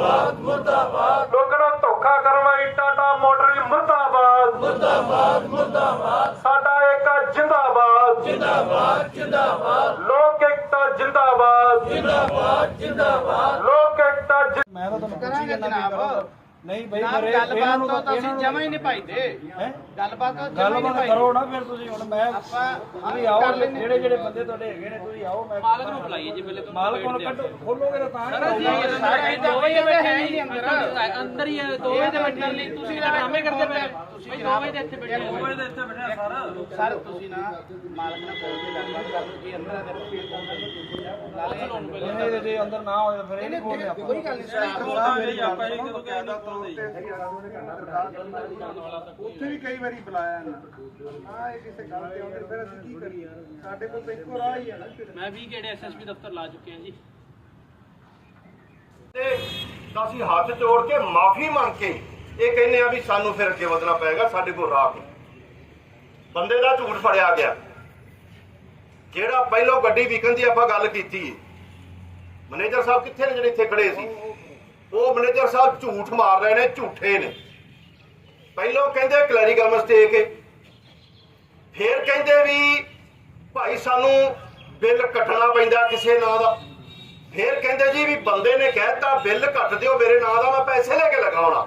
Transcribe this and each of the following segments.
ਮੁਰਦਾਬਾਦ ਮੁਰਦਾਬਾਦ। ਲੋਕਾਂ ਨੂੰ ਧੋਖਾ ਕਰਨ ਵਾਲੀ ਟਾਟਾ ਮੋਟਰਸ ਮੁਰਦਾਬਾਦ। ਮੁਰਦਾਬਾਦ ਮੁਰਦਾਬਾਦ। ਸਾਡਾ ਏਕਾ ਜਿੰਦਾਬਾਦ। ਜਿੰਦਾਬਾਦ ਜਿੰਦਾਬਾਦ। ਲੋਕ ਏਕਤਾ ਜਿੰਦਾਬਾਦ। ਜਿੰਦਾਬਾਦ ਜਿੰਦਾਬਾਦ। ਲੋਕ ਏਕਤਾ ਮੈਂ ਤਾਂ ਤੁਹਾਨੂੰ ਕਰਾਂਗੇ ਜਨਾਬ। ਕਰੋ। ਨਹੀਂ ਬਈ ਜਨਾਬ, ਮੇਰੇ ਗੱਲਬਾਤ ਇਹਨਾਂ ਨੂੰ ਤੋਂ ਤਾਂ ਅਸੀਂ ਜਮਾ ਹੀ ਨਹੀਂ ਪਾਈਦੇ ਹੈਂ? ਗੱਲਬਾਤ ਤੋਂ ਜਮਾ ਹੀ ਨਹੀਂ ਗੱਲਬਾਤ ਪਾਈਦੇ ਕਰੋ ਨਾ ਫਿਰ ਤੁਸੀਂ ਹੁਣ ਮੈਂ ਆਪਾਂ ਤੁਸੀਂ ਆਓ ਜਿਹੜੇ ਜਿਹੜੇ ਬੰਦੇ ਤੁਹਾਡੇ ਹੈਗੇ ਨੇ ਤੁਸੀਂ ਆਓ ਮੈਂ ਮਾਲਕ ਨੂੰ ਬੁਲਾਈਏ ਜੀ ਪਹਿਲੇ ਮਾਲਕ ਨੂੰ ਕੱਢੋ ਖੋਲੋਗੇ ਤਾਂ ਤਾਂ ਹੀ ਹੋਊਗਾ। ਸਾਰੇ ਦੋ ਵਜੇ ਬੈਠੇ ਹੈ ਹੀ ਅੰਦਰ। ਅੰਦਰ ਹੀ ਹੈ, ਦੋ ਵਜੇ ਦੇ ਬੈਠੇ ਲਈ ਤੁਸੀਂ ਡਰਾਮੇ ਕਰਦੇ ਪਏ। ਤੁਸੀਂ ਦੋ ਵਜੇ ਦੇ ਇੱਥੇ ਬੈਠੇ ਹੋ। ਸਰ। ਤੁਸੀਂ ਨਾ ਮਾਲਕ ਨਾਲ ਕੋਲ ਤੇ ਗੱਲਬਾਤ ਕਰ ਜੀ ਅੰਦਰ ਆ ਕੇ ਇਹਨੇ ਦੇ ਜੇ ਅੰਦਰ ਨਾ ਹੋਏ ਤਾਂ ਫਿਰ ਇਹ ਨਹੀਂ ਖੋਲਦੇ ਆਪਾਂ। ਕੋਈ ਗੱਲ ਨਹੀਂ ਸਰ ਉੱਥੇ ਵੀ ਕਈ ਵਾਰੀ ਬੁਲਾਇਆ ਨਾ। ਹਾਂ ਇਹ ਕਿਸੇ ਗੱਲ ਤੇ ਆਉਂਦੇ ਫਿਰ ਅਸੀਂ ਕੀ ਕਰੀਏ? ਸਾਡੇ ਕੋਲ ਤਾਂ ਇੱਕੋ ਰਾਹ ਹੀ ਹੈ ਨਾ ਮੈਂ ਵੀ ਕਿਹੜੇ ਐਸਐਸਪੀ ਦਫ਼ਤਰ ਲਾ ਚੁੱਕੇ ਹਾਂ ਜੀ। ਤੇ ਤਾਂ ਅਸੀਂ ਹੱਥ ਜੋੜ ਕੇ ਮਾਫੀ ਮੰਗ ਕੇ ਇਹ ਕਹਿੰਦੇ ਆ ਵੀ ਸਾਨੂੰ ਫਿਰ ਅੱਗੇ ਵਧਣਾ ਪਏਗਾ ਸਾਡੇ ਕੋਲ ਰਾਹ ਨਹੀਂ। ਬੰਦੇ ਦਾ ਝੂਠ ਫੜਿਆ ਗਿਆ। ਜਿਹੜਾ ਪਹਿਲੋਂ ਗੱਡੀ ਵਿਕਣ ਦੀ ਆਪਾਂ ਗੱਲ ਕੀਤੀ। ਮੈਨੇਜਰ ਸਾਹਿਬ ਕਿੱਥੇ ਨੇ ਜਿਹੜੇ ਇੱਥੇ ਖੜੇ ਸੀ? ਉਹ ਮੈਨੇਜਰ ਸਾਹਿਬ ਝੂਠ ਮਾਰ ਰਹੇ ਨੇ, ਝੂਠੇ ਨੇ। ਪਹਿਲੋਂ ਕਹਿੰਦੇ ਕਲੈਰੀਕਲ ਮਿਸਟੇਕ ਹੈ ਫਿਰ ਕਹਿੰਦੇ ਵੀ ਭਾਈ ਸਾਨੂੰ ਬਿੱਲ ਕੱਟਣਾ ਪੈਂਦਾ ਕਿਸੇ ਨਾਂ ਦਾ। ਫਿਰ ਕਹਿੰਦੇ ਜੀ ਵੀ ਬੰਦੇ ਨੇ ਕਹਿਤਾ, ਬਿੱਲ ਕੱਟ ਦਿਓ, ਮੇਰੇ ਨਾਂ ਦਾ ਮੈਂ ਪੈਸੇ ਲੈ ਕੇ ਲਗਾਉਣਾ।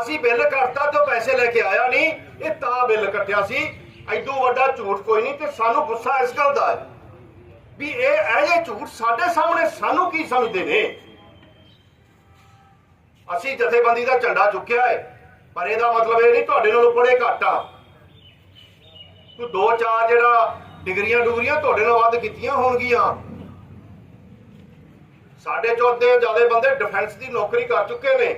ਅਸੀਂ ਬਿੱਲ ਕੱਟਤਾ ਤੇ ਉਹ ਪੈਸੇ ਲੈ ਕੇ ਆਇਆ ਨਹੀਂ, ਇਹ ਤਾਂ ਬਿੱਲ ਕੱਟਿਆ ਸੀ। ਐਡੋ ਵੱਡਾ ਝੂਠ ਕੋਈ ਨਹੀਂ ਤੇ ਸਾਨੂੰ ਗੁੱਸਾ ਇਸ ਗੱਲ ਦਾ ਹੈ ਵੀ ਇਹ ਇਹ ਜਿਹੇ ਝੂਠ ਸਾਡੇ ਸਾਹਮਣੇ ਸਾਨੂੰ ਕੀ ਸਮਝਦੇ ਨੇ? ਅਸੀਂ ਜਥੇਬੰਦੀ ਦਾ ਝੰਡਾ ਚੁੱਕਿਆ ਹੈ, ਪਰ ਇਹਦਾ ਮਤਲਬ ਇਹ ਨਹੀਂ ਤੁਹਾਡੇ ਨਾਲੋਂ ਪੜੇ ਘੱਟ ਆ। ਤੂੰ ਦੋ ਚਾਰ ਜਿਹੜਾ ਡਿਗਰੀਆਂ ਡੁਗਰੀਆਂ ਤੁਹਾਡੇ ਨਾਲ ਵੱਧ ਕੀਤੀਆਂ ਹੋਣਗੀਆਂ। ਸਾਡੇ ਚੋਂ ਜ਼ਿਆਦਾ ਬੰਦੇ ਡਿਫੈਂਸ ਦੀ ਨੌਕਰੀ ਕਰ ਚੁੱਕੇ ਨੇ।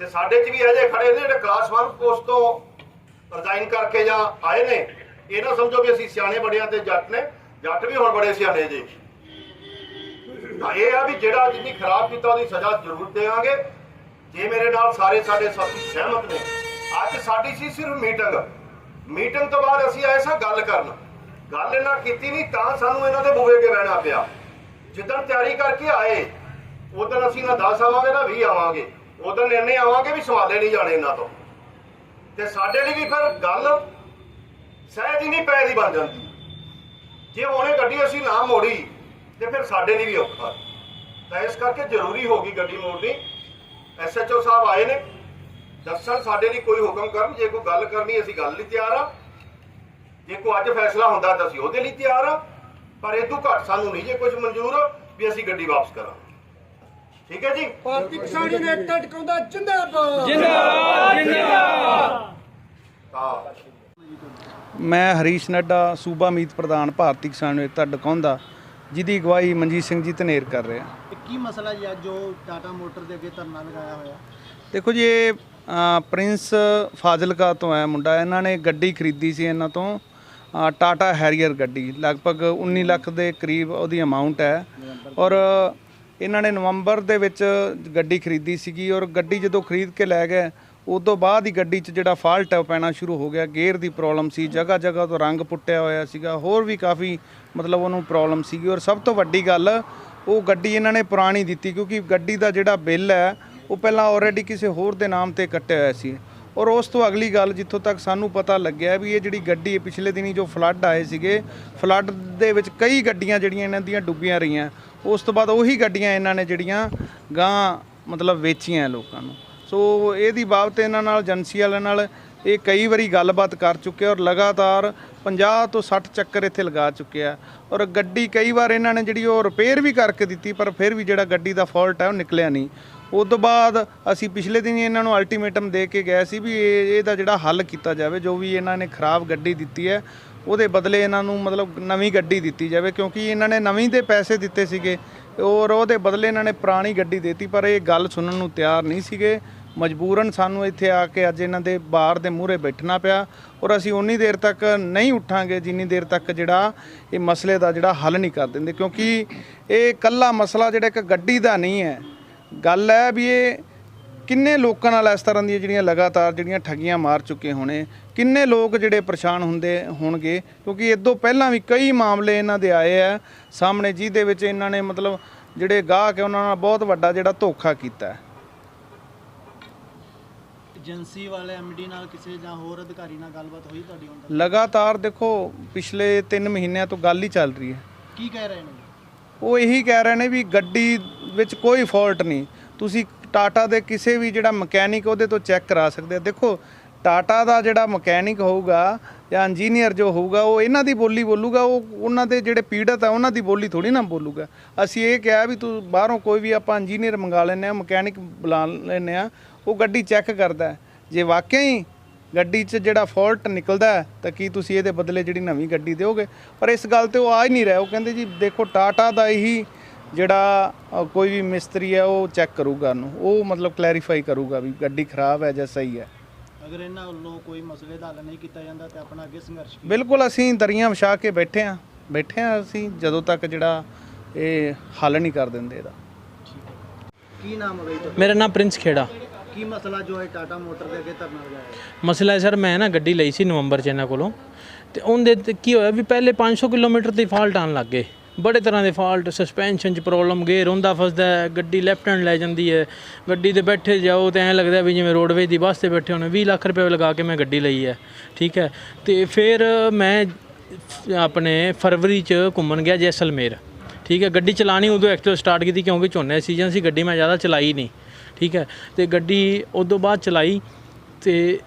ਤੇ ਸਾਡੇ 'ਚ ਵੀ ਅਜੇ ਖੜੇ ਨੇ ਜਿਹੜੇ ਕਲਾਸ 1 ਪੋਸਟ ਤੋਂ ਰਿਜ਼ਾਈਨ ਕਰਕੇ ਜਾਂ ਆਏ ਨੇ। ਇਹ ਨਾ ਸਮਝੋ ਵੀ ਅਸੀਂ ਸਿਆਣੇ ਬੜਿਆਂ ਤੇ ਜੱਟ ਨੇ। ਜੱਟ ਵੀ ਹੁਣ ਬੜੇ ਸਿਆਣੇ ਜੀ। ਤਾਂ ਇਹ ਆ ਵੀ ਜਿਹੜਾ ਜਿੰਨੀ ਖਰਾਬ ਕੀਤਾ ਉਹਦੀ ਸਜ਼ਾ ਜ਼ਰੂਰ ਦੇਵਾਂਗੇ। ਜੇ ਮੇਰੇ ਨਾਲ ਸਾਰੇ ਸਾਡੇ ਸਾਥੀ ਸਹਿਮਤ ਨੇ, ਅੱਜ ਸਾਡੀ ਸੀ ਸਿਰਫ ਮੀਟਿੰਗ। ਮੀਟਿੰਗ ਤੋਂ ਬਾਅਦ ਅਸੀਂ ਆਏ ਸਾਂ ਗੱਲ ਕਰਨ। ਗੱਲ ਇਹਨਾਂ ਕੀਤੀ ਨਹੀਂ, ਤਾਂ ਸਾਨੂੰ ਇਹਨਾਂ ਦੇ ਬੂਹੇ ਕੇ ਰਹਿਣਾ ਪਿਆ। ਜਿੱਦਣ ਤਿਆਰੀ ਕਰਕੇ ਆਏ, ਉਦੋਂ ਅਸੀਂ ਨਾ 10 ਆਵਾਂਗੇ, ਨਾ 20 ਆਵਾਂਗੇ। ਉਦੋਂ ਇੰਨੇ ਆਵਾਂਗੇ ਵੀ ਸਵਾਲੇ ਨਹੀਂ ਜਾਣੇ ਇਹਨਾਂ ਤੋਂ। ਤੇ ਸਾਡੇ ਲਈ ਵੀ ਫਿਰ ਗੱਲ ਸਹਿਜ ਹੀ ਨਹੀਂ ਪੈ ਦੀ ਬਣ ਜਾਂਦੀ। ਜੇ ਉਹਨੇ ਗੱਡੀ ਅਸੀਂ ਨਾ ਮੋੜੀ ਤੇ ਫਿਰ ਸਾਡੇ ਲਈ ਵੀ ਔਖਾ ਤਾਂ ਇਸ ਕਰਕੇ ਜ਼ਰੂਰੀ ਹੋ ਗਈ ਗੱਡੀ ਮੋੜਨੀ। ਐਸਐਚਓ ਸਾਹਿਬ ਆਏ ਨੇ। ਦੱਸਣ ਸਾਡੇ ਲਈ ਕੋਈ ਹੁਕਮ ਕਰਨ। ਜੇ ਕੋਈ ਗੱਲ ਕਰਨੀ ਅਸੀਂ ਗੱਲ ਲਈ ਤਿਆਰ ਆ। ਜੇ ਕੋਈ ਅੱਜ ਫੈਸਲਾ ਹੁੰਦਾ ਤਾਂ ਅਸੀਂ ਉਹਦੇ ਲਈ ਤਿਆਰ ਆ। ਪਰ ਇਹ ਤੋਂ ਘੱਟ ਸਾਨੂੰ ਨਹੀਂ ਜੇ ਕੁਝ ਮਨਜ਼ੂਰ ਵੀ ਅਸੀਂ ਗੱਡੀ ਵਾਪਸ ਕਰਾਂਗੇ। ਠੀਕ ਹੈ ਜੀ? ਭਾਰਤੀ ਕਿਸਾਨ ਯੂਨੀਅਨ ਏਕਤਾ ਟਿਕਾਉਂਦਾ ਜਿੰਦਾਬਾਦ ਤਾਂ ਮੈਂ ਹਰੀਸ਼ ਨੱਡਾ ਸੂਬਾ ਮੀਤ ਪ੍ਰਧਾਨ ਭਾਰਤੀ ਕਿਸਾਨ ਏਕਤਾ ਡਕਾਉਂਦਾ ਜਿਹਦੀ ਅਗਵਾਈ ਮਨਜੀਤ ਸਿੰਘ ਜੀ ਧਨੇਰ ਕਰ ਰਹੇ ਆ। ਕੀ ਮਸਲਾ ਜੀ ਅੱਜ ਜੋ ਟਾਟਾ ਮੋਟਰ ਦੇ ਅੱਗੇ ਧਰਨਾ ਲਗਾਇਆ ਹੋਇਆ? ਦੇਖੋ ਜੀ ਇਹ ਅ, ਪ੍ਰਿੰਸ ਫਾਜ਼ਿਲਕਾ ਤੋਂ ਹੈ ਮੁੰਡਾ। ਇਹਨਾਂ ਨੇ ਗੱਡੀ ਖਰੀਦੀ ਸੀ ਇਹਨਾਂ ਤੋਂ ਅ, ਟਾਟਾ ਹੈਰੀਅਰ ਗੱਡੀ। ਲਗਭਗ 19 ਲੱਖ ਦੇ ਕਰੀਬ ਉਹਦੀ ਅਮਾਉਂਟ ਹੈ। ਔਰ ਇਹਨਾਂ ਨੇ ਨਵੰਬਰ ਦੇ ਵਿੱਚ ਗੱਡੀ ਖਰੀਦੀ ਸੀਗੀ ਔਰ ਗੱਡੀ ਜਦੋਂ ਖਰੀਦ ਕੇ ਲੈ ਗਏ ਉਸ ਤੋਂ ਬਾਅਦ ਹੀ ਗੱਡੀ 'ਚ ਜਿਹੜਾ ਫਾਲਟ ਹੈ ਉਹ ਪੈਣਾ ਸ਼ੁਰੂ ਹੋ ਗਿਆ। ਗੇਅਰ ਦੀ ਪ੍ਰੋਬਲਮ ਸੀ ਜਗ੍ਹਾ ਜਗ੍ਹਾ ਤੋਂ ਰੰਗ ਪੁੱਟਿਆ ਹੋਇਆ ਸੀਗਾ। ਹੋਰ ਵੀ ਕਾਫੀ ਮਤਲਬ ਉਹਨੂੰ ਪ੍ਰੋਬਲਮ ਸੀਗੀ। ਔਰ ਸਭ ਤੋਂ ਵੱਡੀ ਗੱਲ, ਉਹ ਗੱਡੀ ਇਹਨਾਂ ਨੇ ਪੁਰਾਣੀ ਦਿੱਤੀ ਕਿਉਂਕਿ ਗੱਡੀ ਦਾ ਜਿਹੜਾ ਬਿੱਲ ਹੈ, ਉਹ ਪਹਿਲਾਂ ਆਲਰੇਡੀ ਕਿਸੇ ਹੋਰ ਦੇ ਨਾਮ ਤੇ ਕੱਟਿਆ ਹੋਇਆ ਸੀ। ਔਰ ਉਸ ਤੋਂ ਅਗਲੀ ਗੱਲ, ਜਿੱਥੋਂ ਤੱਕ ਸਾਨੂੰ ਪਤਾ ਲੱਗਿਆ ਵੀ ਇਹ ਜਿਹੜੀ ਗੱਡੀ ਪਿਛਲੇ ਦਿਨੀ ਜੋ ਫਲੱਡ ਆਏ ਸੀਗੇ ਫਲੱਡ ਦੇ ਵਿੱਚ ਕਈ ਗੱਡੀਆਂ ਜਿਹੜੀਆਂ ਇਹਨਾਂ ਦੀਆਂ ਡੁੱਬੀਆਂ ਰਹੀਆਂ। ਉਸ ਤੋਂ ਬਾਅਦ ਉਹੀ ਗੱਡੀਆਂ ਇਹਨਾਂ ਨੇ ਜਿਹੜੀਆਂ ਗਾਂ ਮਤਲਬ ਵੇਚੀਆਂ ਲੋਕਾਂ ਨੂੰ। ਸੋ ਇਹਦੀ ਬਾਬਤ ਇਹਨਾਂ ਨਾਲ, ਏਜੰਸੀ ਵਾਲਿਆਂ ਨਾਲ ਇਹ ਕਈ ਵਾਰੀ ਗੱਲਬਾਤ ਕਰ ਚੁੱਕੇ ਔਰ ਲਗਾਤਾਰ 50 ਤੋਂ 60 ਚੱਕਰ ਇੱਥੇ ਲਗਾ ਚੁੱਕਿਆ ਔਰ ਗੱਡੀ ਕਈ ਵਾਰ ਇਹਨਾਂ ਨੇ ਜਿਹੜੀ ਉਹ ਰਿਪੇਅਰ ਵੀ ਕਰਕੇ ਦਿੱਤੀ, ਪਰ ਫਿਰ ਵੀ ਜਿਹੜਾ ਗੱਡੀ ਦਾ ਫਾਲਟ ਹੈ ਉਹ ਨਿਕਲਿਆ ਨਹੀਂ। ਉਸ ਤੋਂ ਬਾਅਦ ਅਸੀਂ ਪਿਛਲੇ ਦਿਨ ਹੀ ਇਹਨਾਂ ਨੂੰ ਅਲਟੀਮੇਟਮ ਦੇ ਕੇ ਗਏ ਸੀ ਵੀ ਇਹ, ਇਹਦਾ ਜਿਹੜਾ ਹੱਲ ਕੀਤਾ ਜਾਵੇ, ਜੋ ਵੀ ਇਹਨਾਂ ਨੇ ਖਰਾਬ ਗੱਡੀ ਦਿੱਤੀ ਹੈ, ਉਹਦੇ ਬਦਲੇ ਇਹਨਾਂ ਨੂੰ ਮਤਲਬ ਨਵੀਂ ਗੱਡੀ ਦਿੱਤੀ ਜਾਵੇ, ਕਿਉਂਕਿ ਇਹਨਾਂ ਨੇ ਨਵੀਂ ਦੇ ਪੈਸੇ ਦਿੱਤੇ ਸੀਗੇ। ਔਰ ਉਹਦੇ ਬਦਲੇ ਇਹਨਾਂ ਨੇ ਪੁਰਾਣੀ ਗੱਡੀ ਦੇਤੀ, ਪਰ ਇਹ ਗੱਲ ਸੁਣਨ ਨੂੰ ਤਿਆਰ ਨਹੀਂ ਸੀਗੇ। ਮਜਬੂਰਨ ਸਾਨੂੰ ਇੱਥੇ ਆ ਕੇ ਅੱਜ ਇਹਨਾਂ ਦੇ ਬਾਰ ਦੇ ਮੂਹਰੇ ਬੈਠਣਾ ਪਿਆ ਔਰ ਅਸੀਂ ਉਨੀ ਦੇਰ ਤੱਕ ਨਹੀਂ ਉੱਠਾਂਗੇ, ਜਿੰਨੀ ਦੇਰ ਤੱਕ ਜਿਹੜਾ ਇਹ ਮਸਲੇ ਦਾ ਜਿਹੜਾ ਹੱਲ ਨਹੀਂ ਕਰ ਦਿੰਦੇ। ਕਿਉਂਕਿ ਇਹ ਕੱਲਾ ਮਸਲਾ ਜਿਹੜਾ ਇੱਕ ਗੱਡੀ ਦਾ ਨਹੀਂ ਹੈ। ਗੱਲ ਹੈ ਵੀ ਇਹ ਕਿੰਨੇ ਲੋਕਾਂ ਨਾਲ ਇਸ ਤਰ੍ਹਾਂ ਦੀਆਂ ਜਿਹੜੀਆਂ ਲਗਾਤਾਰ ਜਿਹੜੀਆਂ ਠੱਗੀਆਂ ਮਾਰ ਚੁੱਕੇ ਹੋਣੇ? ਕਿੰਨੇ ਲੋਕ ਜਿਹੜੇ ਪਰੇਸ਼ਾਨ ਹੁੰਦੇ ਹੋਣਗੇ? ਕਿਉਂਕਿ ਇਦੋਂ ਪਹਿਲਾਂ ਵੀ ਕਈ ਮਾਮਲੇ ਇਹਨਾਂ ਦੇ ਆਏ ਆ। ਸਾਹਮਣੇ ਜਿਹਦੇ ਵਿੱਚ ਇਹਨਾਂ ਨੇ ਮਤਲਬ ਜਿਹੜੇ ਗਾਹਕ ਹੈ ਉਹਨਾਂ ਨਾਲ ਬਹੁਤ ਵੱਡਾ ਜਿਹੜਾ ਧੋਖਾ ਕੀਤਾ। ਹੈ ਏਜੰਸੀ ਵਾਲੇ ਐਮਡੀ ਨਾਲ ਕਿਸੇ ਜਾਂ ਹੋਰ ਅਧਿਕਾਰੀ ਨਾਲ ਗੱਲਬਾਤ ਹੋਈ ਤੁਹਾਡੀ ਹੁਣ ਤੱਕ? ਲਗਾਤਾਰ ਦੇਖੋ ਪਿਛਲੇ 3 ਮਹੀਨਿਆਂ ਤੋਂ ਗੱਲ ਹੀ ਚੱਲ ਰਹੀ ਹੈ। ਕੀ ਕਹਿ ਰਹੇ ਨੇ? ਉਹ ਇਹੀ ਕਹਿ ਰਹੇ ਨੇ ਵੀ ਗੱਡੀ ਵਿੱਚ ਕੋਈ ਫਾਲਟ ਨਹੀਂ। ਤੁਸੀਂ ਟਾਟਾ ਦੇ ਕਿਸੇ ਵੀ ਜਿਹੜਾ ਮਕੈਨਿਕ ਉਹਦੇ ਤੋਂ ਚੈੱਕ ਕਰਾ ਸਕਦੇ ਆ। ਦੇਖੋ, ਟਾਟਾ ਦਾ ਜਿਹੜਾ ਮਕੈਨਿਕ ਹੋਊਗਾ ਜਾਂ ਇੰਜੀਨੀਅਰ ਜੋ ਹੋਊਗਾ, ਉਹ ਇਹਨਾਂ ਦੀ ਬੋਲੀ ਬੋਲੂਗਾ, ਉਹ ਉਹਨਾਂ ਦੇ ਜਿਹੜੇ ਪੀੜਤ ਆ, ਉਹਨਾਂ ਦੀ ਬੋਲੀ ਥੋੜੀ ਨਾ ਬੋਲੂਗਾ। ਅਸੀਂ ਇਹ ਕਿਹਾ ਵੀ ਤੂੰ ਬਾਹਰੋਂ ਕੋਈ ਵੀ ਆਪਾਂ ਇੰਜੀਨੀਅਰ ਮੰਗਾ ਲੈਂਦੇ ਆ ਮਕੈਨਿਕ ਬੁਲਾ ਲੈਂਦੇ ਆ ਉਹ ਗੱਡੀ ਚੈੱਕ ਕਰਦਾ ਜੇ ਵਾਕਿਆ ਹੀ ਗੱਡੀ 'ਚ ਜਿਹੜਾ ਫਾਲਟ ਨਿਕਲਦਾ ਤਾਂ ਕੀ ਤੁਸੀਂ ਇਹਦੇ ਬਦਲੇ ਜਿਹੜੀ ਨਵੀਂ ਗੱਡੀ ਦਿਓਗੇ? ਪਰ ਇਸ ਗੱਲ ਤੇ ਉਹ ਆ ਹੀ ਨਹੀਂ ਰਿਹਾ। ਉਹ ਕਹਿੰਦੇ ਜੀ, ਦੇਖੋ, ਟਾਟਾ ਦਾ ਹੀ ਜਿਹੜਾ ਕੋਈ ਵੀ ਮਿਸਤਰੀ ਹੈ ਉਹ ਚੈੱਕ ਕਰੂਗਾ ਉਹਨੂੰ। ਉਹ ਮਤਲਬ ਕਲੈਰੀਫਾਈ ਕਰੂਗਾ ਵੀ ਗੱਡੀ ਖਰਾਬ ਹੈ ਜਾਂ ਸਹੀ ਹੈ। ਅਗਰ ਇਹਨਾਂ ਵੱਲੋਂ ਕੋਈ ਮਸਲੇ ਦਾ ਹੱਲ ਨਹੀਂ ਕੀਤਾ ਜਾਂਦਾ ਤੇ ਆਪਣਾ ਅੱਗੇ ਸੰਘਰਸ਼ ਕੀ? ਬਿਲਕੁਲ ਅਸੀਂ ਦਰੀਆਂ ਵਿਛਾ ਕੇ ਬੈਠੇ ਆ ਬੈਠੇ ਆ ਅਸੀਂ ਜਦੋਂ ਤੱਕ ਜਿਹੜਾ ਇਹ ਹੱਲ ਨਹੀਂ ਕਰ ਦਿੰਦੇ ਇਹਦਾ। ਕੀ ਨਾਮ ਹੈ ਬਈ ਤੁਹਾਡਾ? ਮੇਰਾ ਨਾਮ ਪ੍ਰਿੰਸ ਖੇੜਾ। ਕੀ ਮਸਲਾ ਜੋ ਹੈ ਟਾਟਾ ਮੋਟਰ ਦੇ ਅੱਗੇ ਧਰਨਾ ਲਗਾਇਆ ਹੈ? ਮਸਲਾ ਹੈ ਸਰ ਮੈਂ ਨਾ ਗੱਡੀ ਲਈ ਸੀ ਨਵੰਬਰ 'ਚ ਇਹਨਾਂ ਕੋਲੋਂ। ਤੇ ਉਹਦੇ ਤੇ ਕੀ ਹੋਇਆ ਵੀ ਪਹਿਲੇ 500 ਕਿਲੋਮੀਟਰ ਤੇ ਫਾਲਟ ਆਣ ਲੱਗ ਗਏ। ਬੜੇ ਤਰ੍ਹਾਂ ਦੇ ਫਾਲਟ ਸਸਪੈਂਸ਼ਨ 'ਚ ਪ੍ਰੋਬਲਮ ਗੇਅਰ ਹੁੰਦਾ ਫਸਦਾ ਗੱਡੀ ਲੈਫਟ ਹੈਂਡ ਲੈ ਜਾਂਦੀ ਹੈ, ਗੱਡੀ ਤੇ ਬੈਠੇ ਜਾਓ ਤੇ ਐਂ ਲੱਗਦਾ ਵੀ ਜਿਵੇਂ ਰੋਡਵੇਜ ਦੀ ਬੱਸ ਤੇ ਬੈਠੇ ਹੋਣੇ 20 ਲੱਖ ਰੁਪਏ ਲਗਾ ਕੇ ਮੈਂ ਗੱਡੀ ਲਈ ਹੈ, ਠੀਕ ਹੈ। ਤੇ ਫਿਰ ਮੈਂ ਆਪਣੇ ਫਰਵਰੀ 'ਚ ਘੁੰਮਣ ਗਿਆ ਜੈਸਲਮੇਰ, ਠੀਕ ਹੈ। ਗੱਡੀ ਚਲਾਣੀ ਉਦੋਂ ਐਕਚੁਅਲ ਸਟਾਰਟ ਕੀਤੀ ਕਿਉਂਕਿ ਝੋਨੇ ਸੀਜ਼ਨ ਸੀ, ਗੱਡੀ ਮੈਂ ਜ਼ਿਆਦਾ ਚਲਾਈ ਨਹੀਂ, ਠੀਕ ਹੈ। ਤੇ ਗੱਡੀ ਉਦੋਂ ਬਾਅਦ ਚਲਾਈ ਤੇ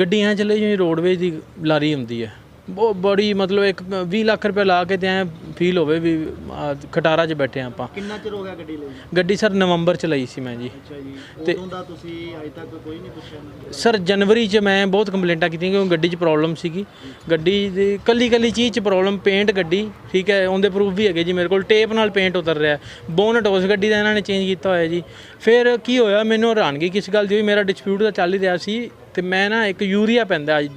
ਗੱਡੀ ਐਂ ਚੱਲੇ ਜਿਵੇਂ ਰੋਡਵੇਜ ਦੀ ਲਾਰੀ ਹੁੰਦੀ ਹੈ ਬਹੁਤ ਬੜੀ ਮਤਲਬ ਇੱਕ 20 ਲੱਖ ਰੁਪਏ ਲਾ ਕੇ ਤੇ ਐਂ ਫੀਲ ਹੋਵੇ ਵੀ ਆਹ ਖਟਾਰਾ 'ਚ ਬੈਠੇ ਆਪਾਂ। ਕਿੰਨਾ ਚਿਰ ਹੋ ਗਿਆ ਗੱਡੀ ਲਈ? ਗੱਡੀ ਸਰ ਨਵੰਬਰ ਚ ਲਈ ਸੀ ਮੈਂ ਜੀ। ਅੱਛਾ ਜੀ। ਤੇ- ਉਦੋਂ ਦਾ ਤੁਸੀਂ ਅਜੇ ਤੱਕ ਕੋਈ ਨਹੀਂ ਪੁੱਛਿਆ? ਸਰ ਜਨਵਰੀ 'ਚ ਮੈਂ ਬਹੁਤ ਕੰਪਲੇਂਟਾਂ ਕੀਤੀਆਂ ਕਿਉਂਕਿ ਗੱਡੀ 'ਚ ਪ੍ਰੋਬਲਮ ਸੀਗੀ। ਗੱਡੀ ਦੀ ਕੱਲੀ ਕੱਲੀ ਚੀਜ਼ 'ਚ ਪ੍ਰੋਬਲਮ ਪੇਂਟ ਗੱਡੀ ਠੀਕ ਹੈ ਉਹਦੇ ਪ੍ਰੂਫ ਵੀ ਹੈਗੇ ਜੀ ਮੇਰੇ ਕੋਲ। ਟੇਪ ਨਾਲ ਪੇਂਟ ਉਤਰ ਰਿਹਾ। ਬੋਨਟ ਉਸ ਗੱਡੀ ਦਾ ਇਹਨਾਂ ਨੇ ਚੇਂਜ ਕੀਤਾ ਹੋਇਆ ਜੀ। ਫਿਰ ਕੀ ਹੋਇਆ ਮੈਨੂੰ ਹੈਰਾਨਗੀ ਕਿਸ ਗੱਲ ਦੀ ਹੋਈ ਮੇਰਾ ਡਿਸਪਿਊਟ ਦਾ ਚੱਲ ਹੀ ਰਿਹਾ ਸੀ। ਤੇ ਮੈਂ ਨਾ ਇੱਕ ਯੂਰੀਆ ਪੈਂਦਾ ਅੱਜ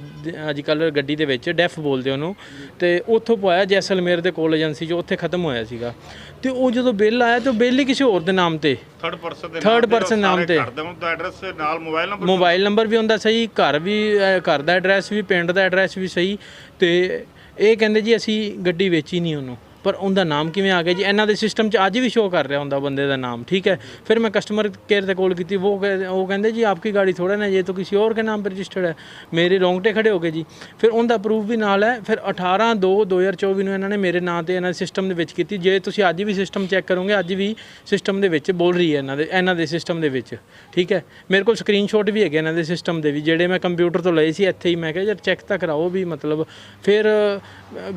ਅੱਜ ਕੱਲ ਗੱਡੀ ਦੇ ਵਿੱਚ ਡੈਫ ਬੋਲਦੇ ਉਹਨੂੰ। ਤੇ ਉੱਥੋਂ ਪਵਾਇਆ ਜੈਸਲਮੇਰ ਦੇ ਕੋਲ ਏਜੰਸੀ 'ਚ ਉੱਥੇ ਖਤਮ ਹੋਇਆ ਸੀਗਾ। ਤੇ ਉਹ ਜਦੋਂ ਬਿੱਲ ਆਇਆ ਤੇ ਬਿੱਲ ਹੀ ਕਿਸੇ ਹੋਰ ਦੇ ਨਾਮ ਤੇ। ਥਰਡ ਪਰਸਨ ਦੇ Third person ਨਾਮ ਤੇ। ਘਰ ਦਾ ਉਹਦਾ ਐਡਰੈਸ ਨਾਲ ਮੋਬਾਈਲ ਨੰਬਰ ਮੋਬਾਈਲ ਨੰਬਰ ਵੀ ਹੁੰਦਾ ਸਹੀ ਘਰ ਵੀ ਘਰ ਦਾ ਐਡਰੈਸ ਵੀ ਪਿੰਡ ਦਾ ਐਡਰੈਸ ਵੀ ਸਹੀ। ਤੇ ਇਹ ਕਹਿੰਦੇ ਜੀ ਅਸੀਂ ਗੱਡੀ ਵੇਚੀ ਨਹੀਂ ਉਹਨੂੰ। ਪਰ ਉਹਦਾ ਨਾਮ ਕਿਵੇਂ ਆ ਗਿਆ ਜੀ? ਇਹਨਾਂ ਦੇ ਸਿਸਟਮ 'ਚ ਅੱਜ ਵੀ ਸ਼ੋਅ ਕਰ ਰਿਹਾ ਹੁੰਦਾ ਬੰਦੇ ਦਾ ਨਾਮ, ਠੀਕ ਹੈ? ਫਿਰ ਮੈਂ ਕਸਟਮਰ ਕੇਅਰ ਤੇ ਕਾਲ ਕੀਤੀ, ਉਹ ਉਹ ਕਹਿੰਦੇ, ਜੀ ਆਪਕੀ ਗਾੜੀ ਥੋੜਾ ਨਾ ਜੇ ਤਾਂ ਕਿਸੇ ਹੋਰ ਕੇ ਨਾਮ ਪਰ ਰਜਿਸਟਰਡ ਹੈ? ਮੇਰੇ ਰੋਂਗਟੇ ਖੜੇ ਹੋ ਗਏ ਜੀ। ਫਿਰ ਉਹਦਾ ਪ੍ਰੂਫ ਵੀ ਨਾਲ ਹੈ। ਫਿਰ 18 2 2024 ਨੂੰ ਇਹਨਾਂ ਨੇ ਮੇਰੇ ਨਾਂ ਤੇ ਇਹਨਾਂ ਦੇ ਸਿਸਟਮ ਦੇ ਵਿੱਚ ਕੀਤੀ। ਜੇ ਤੁਸੀਂ ਅੱਜ ਵੀ ਸਿਸਟਮ ਚੈੱਕ ਕਰੋਗੇ, ਅੱਜ ਵੀ ਸਿਸਟਮ ਦੇ ਵਿੱਚ ਬੋਲ ਰਹੀ ਹੈ ਇਹਨਾਂ ਦੇ ਇਹਨਾਂ ਦੇ ਸਿਸਟਮ ਦੇ ਵਿੱਚ, ਠੀਕ ਹੈ? ਮੇਰੇ ਕੋਲ ਸਕਰੀਨਸ਼ਾਟ ਵੀ ਹੈਗੇ ਇਹਨਾਂ ਦੇ ਸਿਸਟਮ ਦੇ ਵੀ, ਜਿਹੜੇ ਮੈਂ ਕੰਪਿਊਟਰ ਤੋਂ ਲਏ ਸੀ, ਇੱਥੇ ਹੀ ਮੈਂ ਕਿਹਾ, ਯਾਰ ਚੈੱਕ ਤਾਂ ਕਰਾਓ ਵੀ, ਮਤਲਬ। ਫਿਰ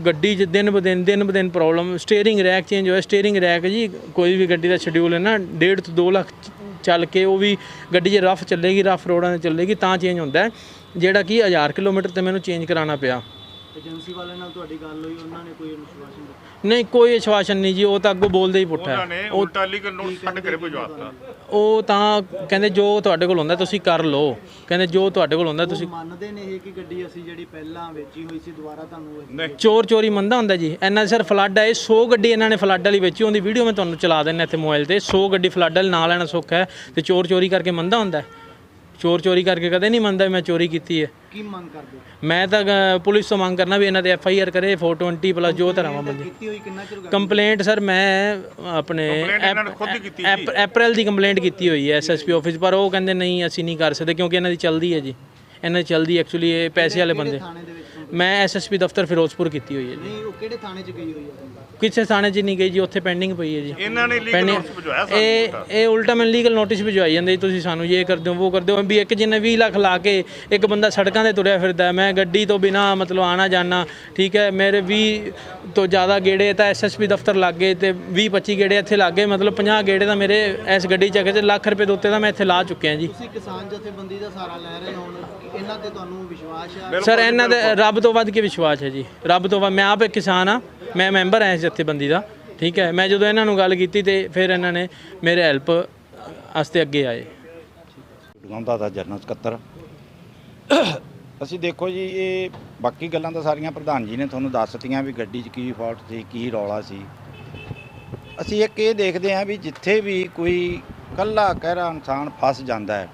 ਗੱਡੀ 'ਚ ਦਿਨ ਬ ਦਿਨ ਦਿਨ ਬ ਦਿਨ ਪ੍ਰੋਬਲਮ ਸਟੀਅਰਿੰਗ ਰੈਕ ਚੇਂਜ ਹੋਇਆ ਸਟੀਅਰਿੰਗ ਰੈਕ ਜੀ, ਕੋਈ ਵੀ ਗੱਡੀ ਦਾ ਸ਼ਡਿਊਲ ਹੈ ਨਾ 1.5 ਤੋਂ 2 ਲੱਖ ਚੱਲ ਕੇ ਉਹ ਵੀ ਗੱਡੀ ਜੇ ਰਫ ਚੱਲੇਗੀ ਰਫ ਰੋਡਾਂ ਤੇ ਚੱਲੇਗੀ, ਤਾਂ ਚੇਂਜ ਹੁੰਦਾ ਜਿਹੜਾ ਕਿ 1000 ਕਿਲੋਮੀਟਰ ਤੇ ਮੈਨੂੰ ਚੇਂਜ ਕਰਾਉਣਾ ਪਿਆ। ਏਜੰਸੀ ਵਾਲੇ ਨਾਲ ਤੁਹਾਡੀ ਗੱਲ ਹੋਈ, ਉਹਨਾਂ ਨੇ ਕੋਈ ਵਿਸ਼ਵਾਸ ਨਹੀਂ ਨਹੀਂ ਕੋਈ ਆਸ਼ਵਾਸਨ ਨਹੀਂ ਜੀ ਉਹ ਤਾਂ ਅੱਗੋਂ ਬੋਲਦੇ ਹੀ ਪੁੱਠਾ ਉਹਨਾਂ ਹੈ। ਨੇ ਉਲਟਾ ਲੀਗਲ ਨੋਟਿਸ ਸਾਡੇ ਘਰੇ ਭਿਜਵਾਤਾ ਉਹ ਤਾਂ ਕਹਿੰਦੇ ਜੋ ਤੁਹਾਡੇ ਕੋਲ ਹੁੰਦਾ ਤੁਸੀਂ ਕਰ ਲਓ। ਕਹਿੰਦੇ ਜੋ ਤੁਹਾਡੇ ਕੋਲ ਹੁੰਦਾ ਤੁਸੀਂ ਮੰਨਦੇ ਨੇ ਇਹ ਕਿ ਗੱਡੀ ਅਸੀਂ ਜਿਹੜੀ ਪਹਿਲਾਂ ਵੇਚੀ ਹੋਈ ਸੀ ਦੁਬਾਰਾ ਤੁਹਾਨੂੰ ਇਹ ਚੋਰ ਚੋਰੀ ਮੰਦਾ ਹੁੰਦਾ ਜੀ। ਇਹਨਾਂ ਦੇ ਸਰ ਫਲੱਡ ਆਏ 100 ਗੱਡੀ ਇਹਨਾਂ ਨੇ ਫਲੱਡ ਵਾਲੀ ਵੇਚੀ ਉਹਦੀ ਵੀਡੀਓ ਮੈਂ ਤੁਹਾਨੂੰ ਚਲਾ ਦਿੰਦਾ ਇੱਥੇ ਮੋਬਾਈਲ ਤੇ। 100 ਗੱਡੀ ਫਲੱਡ ਵਾਲੀ ਨਾਲ ਲੈਣਾ ਸੁੱਖ ਹੈ ਤੇ ਚੋਰ ਚੋਰੀ ਕਰਕੇ ਮੰਦਾ ਹੁੰਦਾ ਹੈ? ਚੋਰ ਚੋਰੀ ਕਰਕੇ ਕਦੇ ਨਹੀਂ ਮੰਨਦਾ ਵੀ ਮੈਂ ਚੋਰੀ ਕੀਤੀ ਹੈ। ਕੀ ਮੰਗ ਕਰਦੇ ਹੋ? ਮੈਂ ਤਾਂ ਪੁਲਿਸ ਤੋਂ ਮੰਗ ਕਰਨਾ ਵੀ ਇਹਨਾਂ ਤੇ ਐਫ ਆਈ ਆਰ ਕਰੇ 420 ਪਲੱਸ ਜੋ ਧਰਾਵਾਂ ਬੰਦੀ ਕੀਤੀ ਹੋਈ ਕਿੰਨਾ ਚਿਰ ਹੋ ਗਿਆ? ਕੰਪਲੇਂਟ ਸਰ ਮੈਂ ਆਪਣੇ Complaint ਇਹਨਾਂ ਨੇ ਖੁਦ ਹੀ ਕੀਤੀ ਅਪ- ਅਪ੍ਰੈਲ ਦੀ ਕੰਪਲੇਂਟ ਕੀਤੀ ਹੋਈ ਹੈ ਐਸਐਸਪੀ ਆਫਿਸ ਪਰ ਉਹ ਕਹਿੰਦੇ ਨਹੀਂ ਅਸੀਂ ਨਹੀਂ ਕਰ ਸਕਦੇ ਕਿਉਂਕਿ ਇਹਨਾਂ ਦੀ ਚੱਲਦੀ ਹੈ ਜੀ। ਇਹਨਾਂ ਦੀ ਚੱਲਦੀ ਐਕਚੁਅਲੀ ਇਹ ਪੈਸੇ ਵਾਲੇ ਬੰਦੇ। ਥਾਣੇ ਦੇ ਵਿੱਚ complaint? ਮੈਂ ਐਸਐਸਪੀ ਦਫ਼ਤਰ ਫਿਰੋਜ਼ਪੁਰ ਕੀਤੀ ਹੋਈ ਹੈ ਜੀ। ਨਹੀਂ ਉਹ ਕਿਹੜੇ ਥਾਣੇ 'ਚ ਗਈ ਹੋਈ ਹੈ ਕਿਸੇ ਥਾਣੇ 'ਚ ਨਹੀਂ ਗਈ ਜੀ ਉੱਥੇ ਪੈਂਡਿੰਗ ਪਈ ਹੈ ਜੀ। ਇਹਨਾਂ ਨੇ ਲੀਗਲ ਨੋਟਿਸ ਭਿਜਵਾਇਆ ਇਹ ਸਾਨੂੰ ਇਹ ਉਲਟਾ ਮੈਨੂੰ ਲੀਗਲ ਨੋਟਿਸ ਭਿਜਵਾਈ ਜਾਂਦੇ ਜੀ ਤੁਸੀਂ ਸਾਨੂੰ ਇਹ ਕਰਦੇ ਹੋ ਉਹ ਕਰਦੇ ਹੋ। ਵੀ ਇੱਕ ਜਿਹਨੇ 20 ਲੱਖ ਲਾ ਕੇ ਇੱਕ ਬੰਦਾ ਸੜਕਾਂ ਤੇ ਤੁਰਿਆ ਫਿਰਦਾ। ਮੈਂ ਗੱਡੀ ਤੋਂ ਬਿਨਾ ਮਤਲਬ ਆਣਾ ਜਾਣਾ ਠੀਕ ਹੈ ਮੇਰੇ 20 ਤੋਂ ਜ਼ਿਆਦਾ ਗੇੜੇ ਤਾਂ ਐਸਐਸਪੀ ਦਫ਼ਤਰ ਲੱਗ ਗਏ ਤੇ 20 25 ਗੇੜੇ ਇੱਥੇ ਲੱਗ ਗਏ ਮਤਲਬ 50 ਗੇੜੇ ਤਾਂ ਮੇਰੇ ਇਸ ਗੱਡੀ 'ਚ ਹੈਗੇ ਤੇ ਲੱਖ ਰੁਪਏ ਦੇ ਉੱਤੇ ਤਾਂ ਮੈਂ ਇੱਥੇ ਲਾ ਚੁੱਕਿਆ ਜੀ। ਤੁਸੀਂ ਕਿਸਾਨ ਜਥੇਬੰਦੀ ਦਾ ਸਹਾਰਾ ਲੈ ਰਹੇ ਹੋ ਇਹਨਾਂ ਤੇ ਤੁਹਾਨੂੰ ਵਿਸ਼ਵਾਸ ਹੈ ਸਰ ਇਹਨਾਂ ਦੇ ਰੱਬ ਤੋਂ ਵੱਧ ਕੇ ਵਿਸ਼ਵਾਸ ਹੈ ਜੀ? ਰੱਬ ਤੋਂ ਵੱਧ ਮੈਂ ਆਪ ਇੱਕ ਕਿਸਾਨ ਆ। ਮੈਂ ਮੈਂਬਰ ਹਾਂ ਇਸ ਜਥੇਬੰਦੀ ਦਾ। ਠੀਕ ਹੈ? ਮੈਂ ਜਦੋਂ ਇਹਨਾਂ ਨੂੰ ਗੱਲ ਕੀਤੀ ਤੇ ਫਿਰ ਇਹਨਾਂ ਨੇ ਮੇਰੇ ਹੈਲਪ ਵਾਸਤੇ ਅੱਗੇ ਆਏ। ਗਾਉਂਦਾ ਦਾ ਜਨਰਲ ਸਕੱਤਰ ਅਸੀਂ ਦੇਖੋ ਜੀ ਇਹ ਬਾਕੀ ਗੱਲਾਂ ਤਾਂ ਸਾਰੀਆਂ ਪ੍ਰਧਾਨ ਜੀ ਨੇ ਤੁਹਾਨੂੰ ਦੱਸਤੀਆਂ ਵੀ ਗੱਡੀ 'ਚ ਕੀ ਫਾਲਟ ਸੀ ਕੀ ਰੌਲਾ ਸੀ। ਅਸੀਂ ਇੱਕ ਇਹ ਦੇਖਦੇ ਹਾਂ ਵੀ ਜਿੱਥੇ ਵੀ ਕੋਈ ਕੱਲਾ ਕਹਿਰਾ ਇਨਸਾਨ ਫਸ ਜਾਂਦਾ ਹੈ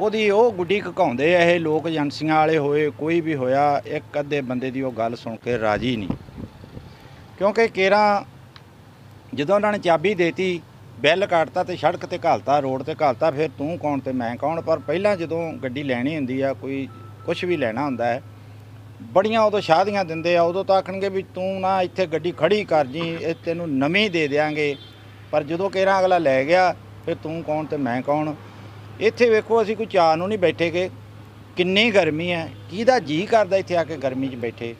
ਉਹਦੀ ਉਹ ਗੁੱਡੀ ਘਕਾਉਂਦੇ ਆ, ਇਹ ਲੋਕ ਏਜੰਸੀਆਂ ਵਾਲੇ ਹੋਏ, ਕੋਈ ਵੀ ਹੋਇਆ, ਇੱਕ ਅੱਧੇ ਬੰਦੇ ਦੀ ਉਹ ਗੱਲ ਸੁਣ ਕੇ ਰਾਜੀ ਨਹੀਂ। ਕਿਉਂਕਿ ਕੇਰਾ ਜਦੋਂ ਉਹਨਾਂ ਨੇ ਚਾਬੀ ਦੇਤੀ, ਬਿੱਲ ਕੱਟਤਾ ਤੇ ਸੜਕ ਤੇ ਘਾਲਤਾ, ਰੋਡ ਤੇ ਘਾਲਤਾ, ਫਿਰ ਤੂੰ ਕੌਣ ਤੇ ਮੈਂ ਕੌਣ? ਪਰ ਪਹਿਲਾਂ ਜਦੋਂ ਗੱਡੀ ਲੈਣੀ ਹੁੰਦੀ ਆ, ਕੋਈ ਕੁਝ ਵੀ ਲੈਣਾ ਹੁੰਦਾ ਹੈ, ਬੜੀਆਂ ਉਦੋਂ ਸ਼ਾਦੀਆਂ ਦਿੰਦੇ ਆ, ਉਦੋਂ ਤਾਂ ਆਖਣਗੇ ਵੀ ਤੂੰ ਨਾ ਇੱਥੇ ਗੱਡੀ ਖੜੀ ਕਰ ਜੀ, ਇਹ ਤੈਨੂੰ ਨਵੀਂ ਦੇ ਦੇਾਂਗੇ ਪਰ ਜਦੋਂ ਕੇਰਾ ਅਗਲਾ ਲੈ ਗਿਆ, ਫਿਰ ਤੂੰ ਕੌਣ ਤੇ ਮੈਂ ਕੌਣ? ਇੱਥੇ ਵੇਖੋ ਅਸੀਂ ਕੋਈ ਚਾਹ ਨੂੰ ਨਹੀਂ ਬੈਠੇਗੇ ਕਿੰਨੀ ਗਰਮੀ ਹੈ। ਕਿਹਦਾ ਜੀ ਕਰਦਾ ਇੱਥੇ ਆ ਕੇ ਗਰਮੀ 'ਚ ਬੈਠੇ?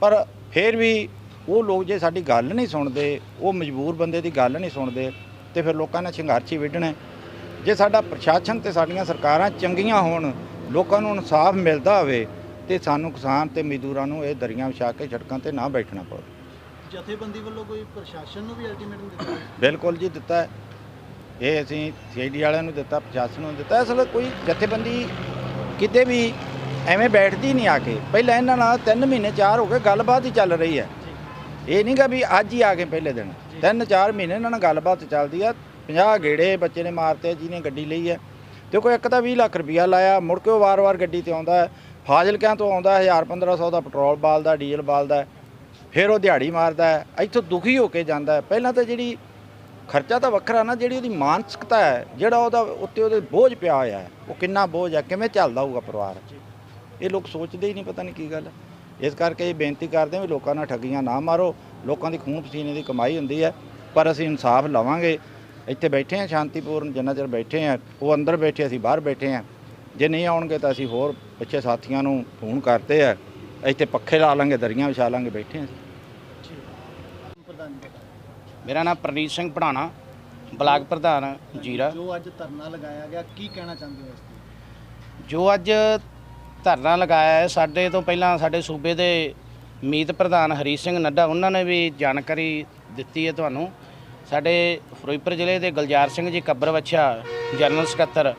ਪਰ ਫਿਰ ਵੀ ਉਹ ਲੋਕ ਜੇ ਸਾਡੀ ਗੱਲ ਨਹੀਂ ਸੁਣਦੇ ਉਹ ਮਜਬੂਰ ਬੰਦੇ ਦੀ ਗੱਲ ਨਹੀਂ ਸੁਣਦੇ ਤੇ ਫਿਰ ਲੋਕਾਂ ਨੇ ਸੰਘਰਸ਼ ਹੀ ਵਿੱਢਣਾ। ਜੇ ਸਾਡਾ ਪ੍ਰਸ਼ਾਸਨ ਤੇ ਸਾਡੀਆਂ ਸਰਕਾਰਾਂ ਚੰਗੀਆਂ ਹੋਣ ਲੋਕਾਂ ਨੂੰ ਇਨਸਾਫ ਮਿਲਦਾ ਹੋਵੇ ਤੇ ਸਾਨੂੰ ਕਿਸਾਨ ਤੇ ਮਜ਼ਦੂਰਾਂ ਨੂੰ ਇਹ ਦਰੀਆਂ ਵਿਛਾ ਕੇ ਸੜਕਾਂ ਤੇ ਨਾ ਬੈਠਣਾ ਪਵੇ। ਜਥੇਬੰਦੀ ਵੱਲੋਂ ਕੋਈ ਪ੍ਰਸ਼ਾਸਨ ਨੂੰ ਵੀ ਅਲਟੀਮੇਟਮ ਦਿੱਤਾ? ਬਿਲਕੁਲ ਜੀ ਦਿੱਤਾ ਹੈ। ਇਹ ਅਸੀਂ ਸੀਆਈਡੀ ਵਾਲਿਆਂ ਨੂੰ ਦਿੱਤਾ ਪ੍ਰਸ਼ਾਸਨ ਨੂੰ ਦਿੱਤਾ। ਅਸਲ ਕੋਈ ਜਥੇਬੰਦੀ ਕਿਤੇ ਵੀ ਐਵੇਂ ਬੈਠਦੀ ਨਹੀਂ ਆ ਕੇ। ਪਹਿਲਾਂ ਇਹਨਾਂ ਨਾਲ 3 ਮਹੀਨੇ 4 ਹੋ ਗਏ ਗੱਲਬਾਤ ਹੀ ਚੱਲ ਰਹੀ ਹੈ। ਇਹ ਨਹੀਂਗਾ ਵੀ ਅੱਜ ਹੀ ਆ ਗਏ ਪਹਿਲੇ ਦਿਨ। 3-4 ਮਹੀਨੇ ਇਹਨਾਂ ਨਾਲ ਗੱਲਬਾਤ ਚੱਲਦੀ ਆ। 50 ਗੇੜੇ ਬੱਚੇ ਨੇ ਮਾਰਤੇ ਜਿਹਨੇ ਗੱਡੀ ਲਈ ਹੈ। ਤੇ ਕੋਈ ਇੱਕ ਤਾਂ 20 ਲੱਖ ਰੁਪਇਆ ਲਾਇਆ ਮੁੜ ਕੇ ਉਹ ਵਾਰ-ਵਾਰ ਗੱਡੀ ਤੇ ਆਉਂਦਾ ਹੈ। ਫਾਜ਼ਿਲਕਿਆਂ ਤੋਂ ਆਉਂਦਾ 1000-1500 ਦਾ ਪੈਟਰੋਲ ਬਾਲਦਾ ਡੀਜ਼ਲ ਬਾਲਦਾ। ਫਿਰ ਉਹ ਦਿਹਾੜੀ ਮਾਰਦਾ ਹੈ। ਇੱਥੋਂ ਦੁਖੀ ਹੋ ਕੇ ਜਾਂਦਾ ਪਹਿਲਾਂ ਤਾਂ ਜਿਹੜੀ ਖਰਚਾ ਤਾਂ ਵੱਖਰਾ ਨਾ, ਜਿਹੜੀ ਉਹਦੀ ਮਾਨਸਿਕਤਾ ਹੈ, ਜਿਹੜਾ ਉਹਦਾ ਉੱਤੇ ਉਹਦੇ ਬੋਝ ਪਿਆ ਹੋਇਆ ਹੈ, ਉਹ ਕਿੰਨਾ ਬੋਝ ਹੈ, ਕਿਵੇਂ ਚੱਲਦਾ ਹੋਊਗਾ ਪਰਿਵਾਰ? ਇਹ ਲੋਕ ਸੋਚਦੇ ਹੀ ਨਹੀਂ, ਪਤਾ ਨਹੀਂ ਕੀ ਗੱਲ। ਹੈ ਇਸ ਕਰਕੇ ਇਹ ਬੇਨਤੀ ਕਰਦੇ ਹਾਂ ਵੀ ਲੋਕਾਂ ਨਾਲ ਠੱਗੀਆਂ ਨਾ ਮਾਰੋ, ਲੋਕਾਂ ਦੀ ਖੂਨ ਪਸੀਨੇ ਦੀ ਕਮਾਈ ਹੁੰਦੀ ਹੈ, ਪਰ ਅਸੀਂ ਇਨਸਾਫ ਲਵਾਂਗੇ। ਇੱਥੇ ਬੈਠੇ ਹਾਂ, ਸ਼ਾਂਤੀਪੂਰਨ, ਜਿੰਨਾ ਚਿਰ ਬੈਠੇ ਹਾਂ, ਉਹ ਅੰਦਰ ਬੈਠੇ, ਅਸੀਂ ਬਾਹਰ ਬੈਠੇ ਹਾਂ। ਜੇ ਨਹੀਂ ਆਉਣਗੇ ਤਾਂ ਅਸੀਂ ਹੋਰ ਪਿੱਛੇ ਸਾਥੀਆਂ ਨੂੰ ਫੋਨ ਕਰਤੇ ਆ, ਇੱਥੇ ਪੱਖੇ ਲਾ ਲਾਂਗੇ, ਦਰੀਆਂ ਵਿਛਾ ਲਾਂਗੇ, ਬੈਠੇ ਹਾਂ ਮੇਰਾ ਨਾਮ ਪ੍ਰਨੀਤ ਸਿੰਘ ਪੜਾਣਾ ਬਲਾਕ ਪ੍ਰਧਾਨ ਜੀਰਾ। ਜੋ ਅੱਜ ਧਰਨਾ ਲਗਾਇਆ ਗਿਆ ਕੀ ਕਹਿਣਾ ਚਾਹੁੰਦੇ ਹੋ ਇਸ ਤੇ? ਜੋ ਅੱਜ ਧਰਨਾ ਲਗਾਇਆ ਹੈ ਸਾਡੇ ਤੋਂ ਪਹਿਲਾਂ ਸਾਡੇ ਸੂਬੇ ਦੇ ਮੀਤ ਪ੍ਰਧਾਨ ਹਰੀ ਸਿੰਘ ਨੱਡਾ ਉਹਨਾਂ ਨੇ ਵੀ ਜਾਣਕਾਰੀ ਦਿੱਤੀ ਹੈ ਤੁਹਾਨੂੰ। ਸਾਡੇ ਫਿਰੋਜ਼ਪੁਰ ਜ਼ਿਲ੍ਹੇ ਦੇ ਗੁਲਜ਼ਾਰ ਸਿੰਘ ਜੀ ਕੱਬਰ ਵੱਛਾ ਜਨਰਲ ਸਕੱਤਰ